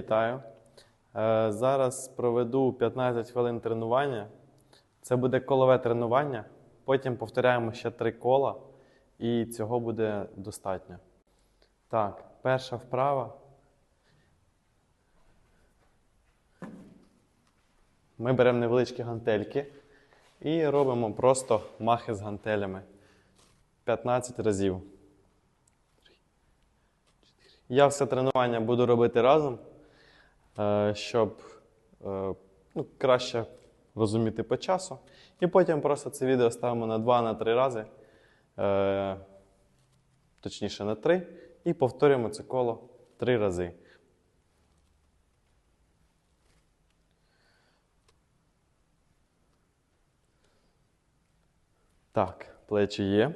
Вітаю. Е, Зараз проведу 15 хвилин тренування. Це буде колове тренування. Потім повторяємо ще три кола, і цього буде достатньо. Так, перша вправа. Ми беремо невеличкі гантельки і робимо просто махи з гантелями 15 разів. Я все тренування буду робити разом, щоб е, ну, краще розуміти по часу. І потім просто це відео ставимо на 2-3 рази, е, точніше на 3, і повторюємо це коло 3 рази. Так, плечі є.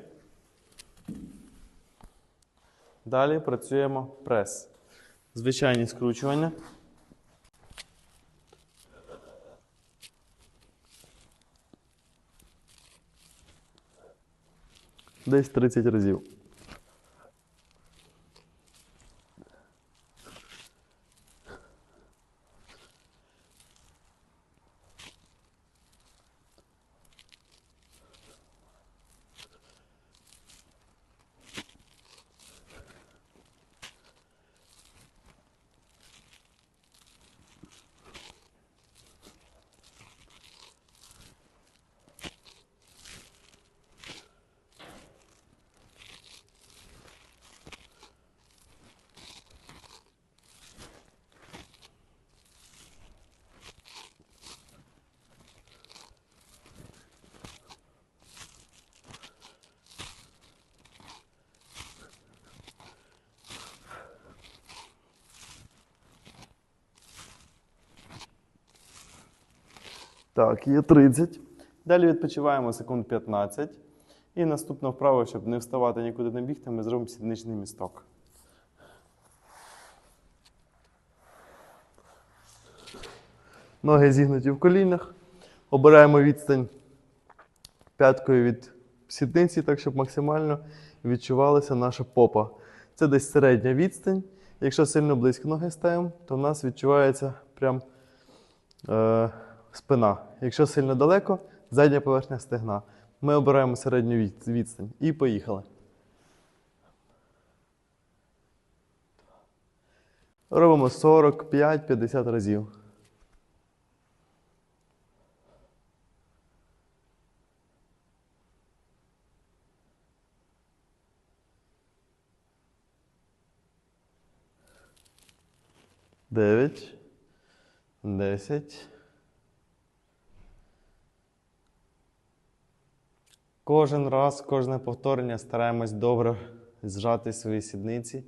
Далі працюємо прес. Звичайні скручування. Десь 30 разів. Так, є 30. Далі відпочиваємо секунд 15. І наступна вправа, щоб не вставати нікуди не бігти, ми зробимо сідничний місток. Ноги зігнуті в колінах. Обираємо відстань п'яткою від сідниці, так щоб максимально відчувалася наша попа. Це десь середня відстань. Якщо сильно близько ноги ставимо, то в нас відчувається прям е, спина. Якщо сильно далеко, задня поверхня стегна. Ми обираємо середню відстань. І поїхали. Робимо 45-50 разів. Дев'ять. Десять. Кожен раз, кожне повторення стараємось добре зжати свої сідниці,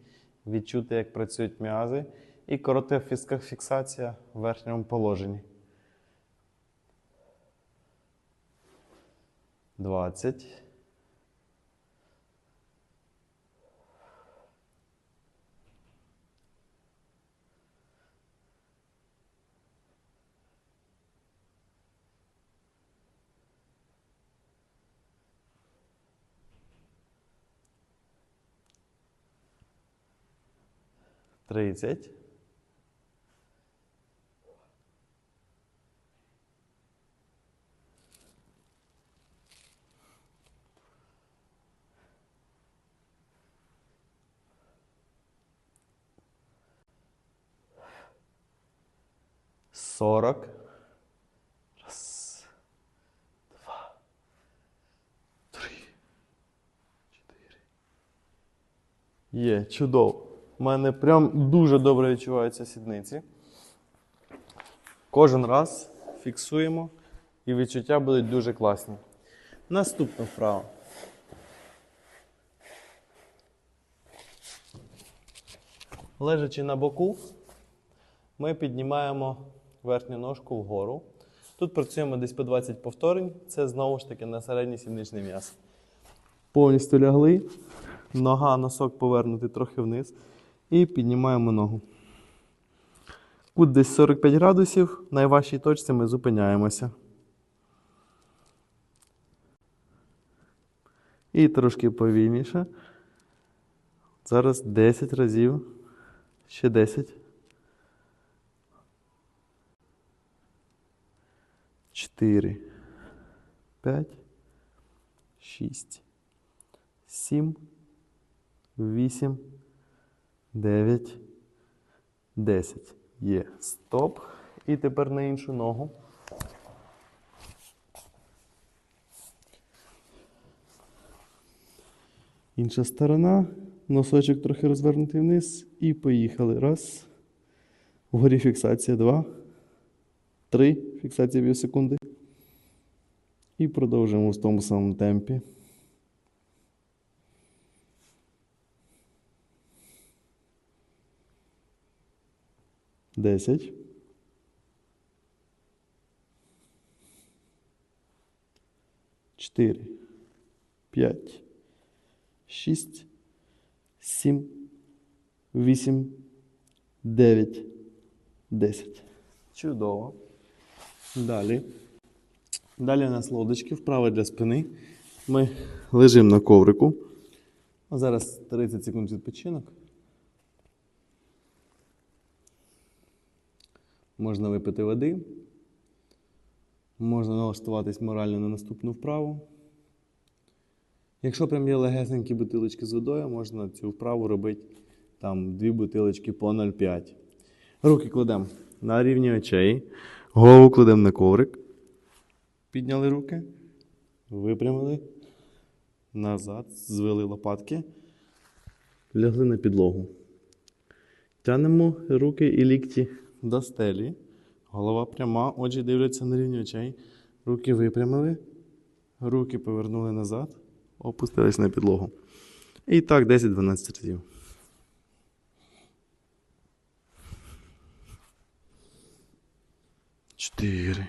відчути, як працюють м'язи, і коротка фіксація в верхньому положенні. 20. Тридцять. Сорок. Раз, два, три, чотири. Є, чудово. У мене прям дуже добре відчуваються сідниці. Кожен раз фіксуємо, і відчуття будуть дуже класні. Наступна вправа. Лежачи на боку, ми піднімаємо верхню ножку вгору. Тут працюємо десь по 20 повторень. Це знову ж таки на середній сідничний м'яз. Повністю лягли. Нога, носок повернутий трохи вниз і піднімаємо ногу. Кут десь 45 градусів, найважчій точці ми зупиняємося. І трошки повільніше. Зараз 10 разів. Ще 10. 4. 5. 6. 7. 8. 9, 10. Є. Стоп. І тепер на іншу ногу. Інша сторона. Носочок трохи розвернутий вниз. І поїхали. Раз. Вгорі фіксація. Два. Три. Фіксація півсекунди. І продовжуємо в тому самому темпі. Десять. Чотири. П'ять. Шість. Сім. Вісім. Дев'ять. Десять. Чудово. Далі. Далі у нас лодочки, вправо для спини. Ми лежимо на коврику. А зараз 30 секунд відпочинок. Можна випити води. Можна налаштуватись морально на наступну вправу. Якщо прям є легесенькі бутилочки з водою, можна цю вправу робити там дві бутилочки по 0,5. Руки кладемо на рівні очей, голову кладемо на коврик. Підняли руки, випрямили, назад, звели лопатки, лягли на підлогу. Тянемо руки і лікті до стелі. Голова пряма, очі дивляться на рівні очей. Руки випрямили, руки повернули назад, опустились на підлогу. І так 10-12 разів. Чотири.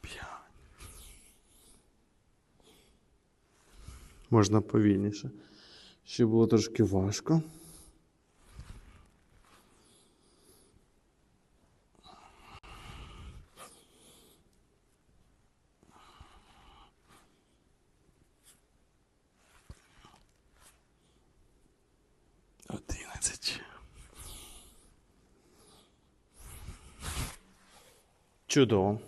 П'ять. Можна повільніше. Ще було трошки важко. Одинадцять. Чудово.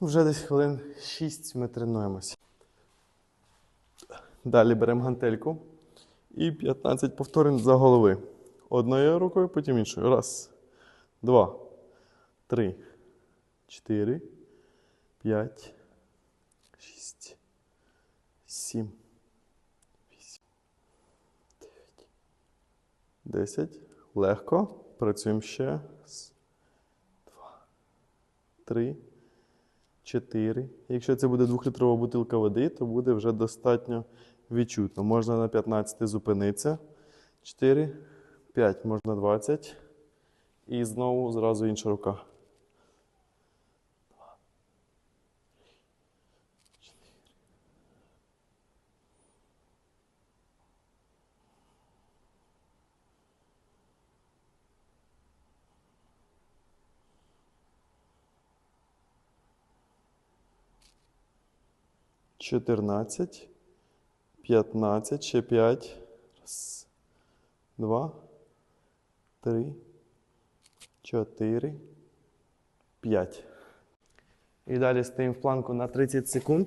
Вже десь хвилин 6 ми тренуємося. Далі беремо гантельку і 15 повторень за голови. Одною рукою, потім іншою. Раз, два, три, чотири, п'ять, шість, сім, 10. Легко. Працюємо ще. 2, 3, 4. Якщо це буде двохлітрова бутилка води, то буде вже достатньо відчутно. Можна на 15 зупинитися. 4, 5, можна 20. І знову зразу інша рука. 14, 15, ще 5. Раз, два, три, чотири, п'ять. І далі стоїмо в планку на 30 секунд.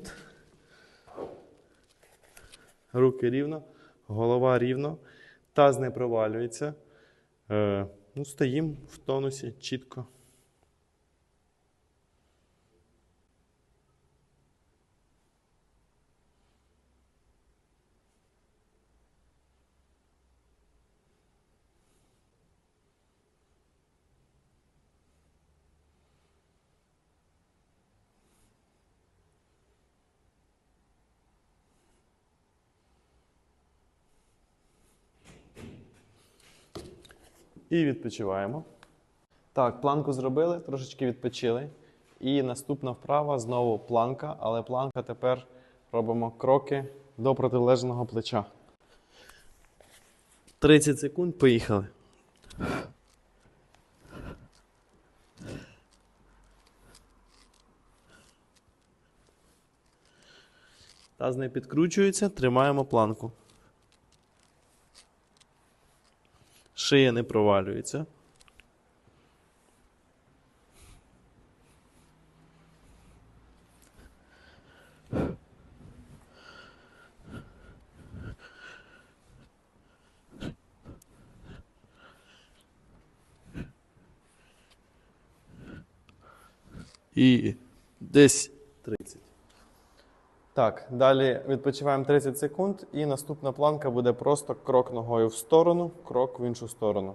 Руки рівно, голова рівно, таз не провалюється. Е, ну, Стоїмо в тонусі чітко. І відпочиваємо. Так, планку зробили, трошечки відпочили. І наступна вправа знову планка, але планка тепер робимо кроки до протилежного плеча. 30 секунд, поїхали. Таз не підкручується, тримаємо планку. шия не провалюється. І десь 30. Так, далі відпочиваємо 30 секунд, і наступна планка буде просто крок ногою в сторону, крок в іншу сторону.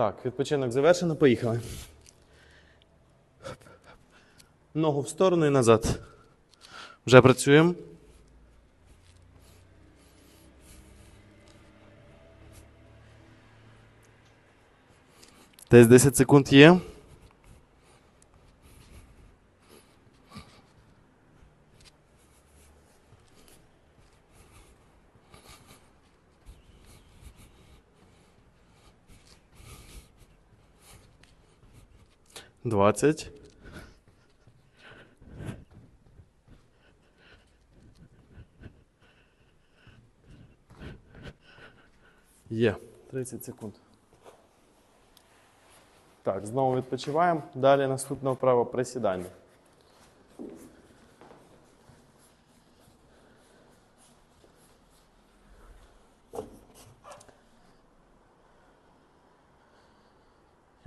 Так, відпочинок завершено, поїхали. Ногу в сторону і назад. Вже працюємо. Десь 10 секунд є. Двадцять. Є. 30 секунд. Так, знову відпочиваємо. Далі наступна вправа присідання.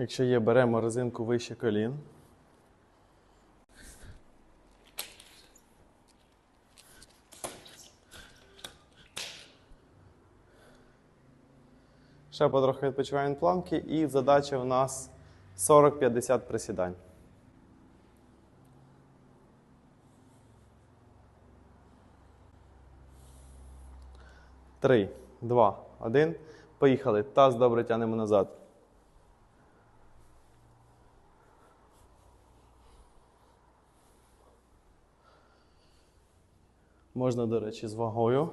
Якщо є, беремо резинку вище колін. Ще потрохи відпочиваємо планки, і задача у нас 40-50 присідань. Три, два, один. Поїхали. Таз добре тянемо назад. Можна, до речі, з вагою.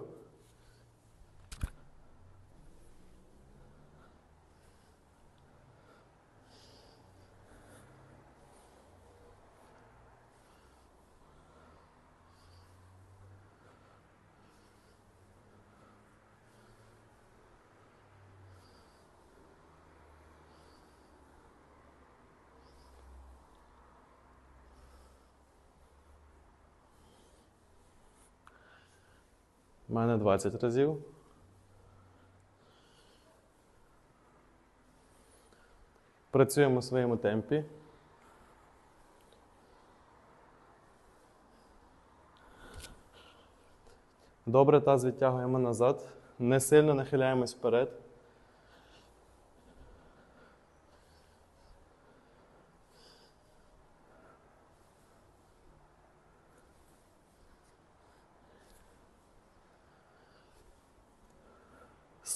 Мене 20 разів. Працюємо у своєму темпі. Добре, таз відтягуємо назад. Не сильно нахиляємось вперед.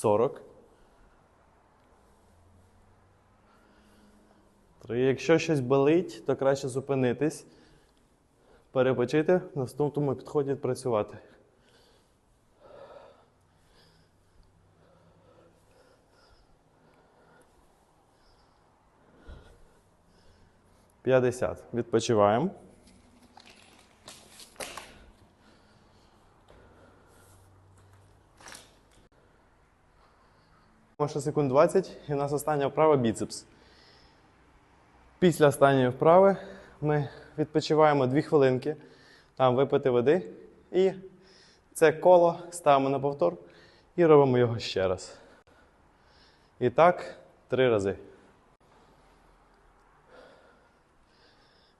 Сорок. Три. Якщо щось болить, то краще зупинитись, перепочити, наступному підході працювати. П'ятдесят. Відпочиваємо. Ще секунд 20 і у нас остання вправа біцепс. Після останньої вправи ми відпочиваємо 2 хвилинки, там випити води і це коло ставимо на повтор і робимо його ще раз. І так, три рази.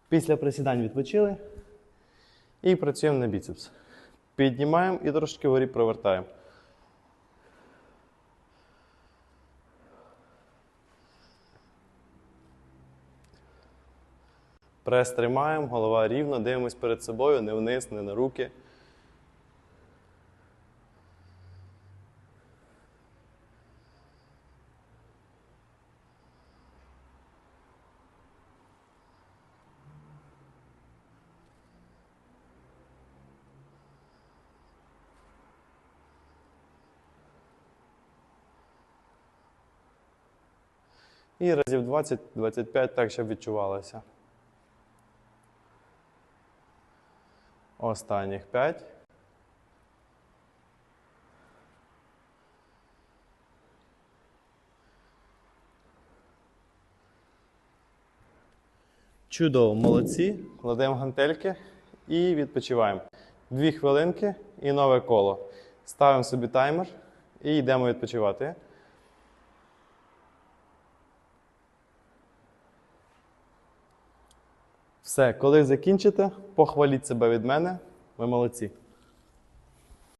Після присідань відпочили і працюємо на біцепс. Піднімаємо і трошки вгорі провертаємо. Прес тримаємо, голова рівно, дивимось перед собою, не вниз, не на руки. І разів 20-25 так, щоб відчувалося. Останніх 5. Чудово, молодці. Кладемо гантельки і відпочиваємо. Дві хвилинки і нове коло. Ставимо собі таймер і йдемо відпочивати. Все, коли закінчите, похваліть себе від мене. Ви молодці.